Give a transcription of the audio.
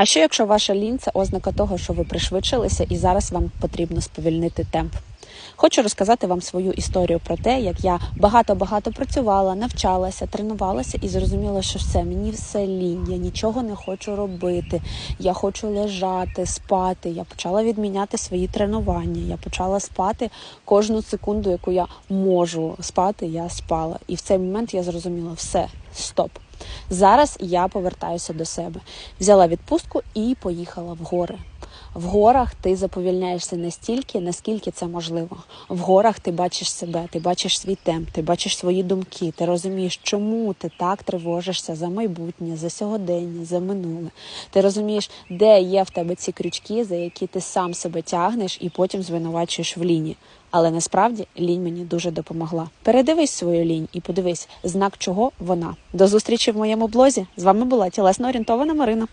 А що якщо ваша лінь це ознака того, що ви пришвидшилися і зараз вам потрібно сповільнити темп? Хочу розказати вам свою історію про те, як я багато-багато працювала, навчалася, тренувалася і зрозуміла, що все, мені все лінь, я нічого не хочу робити. Я хочу лежати, спати. Я почала відміняти свої тренування. Я почала спати кожну секунду, яку я можу спати, я спала. І в цей момент я зрозуміла, все, стоп. Зараз я повертаюся до себе. Взяла відпустку і поїхала в гори. В горах ти заповільняєшся настільки, наскільки це можливо. В горах ти бачиш себе, ти бачиш свій темп, ти бачиш свої думки, ти розумієш, чому ти так тривожишся за майбутнє, за сьогодення, за минуле. Ти розумієш, де є в тебе ці крючки, за які ти сам себе тягнеш і потім звинувачуєш в ліні. Але насправді лінь мені дуже допомогла. Передивись свою лінь і подивись, знак чого вона. До зустрічі в моєму блозі. З вами була тілесно орієнтована Марина.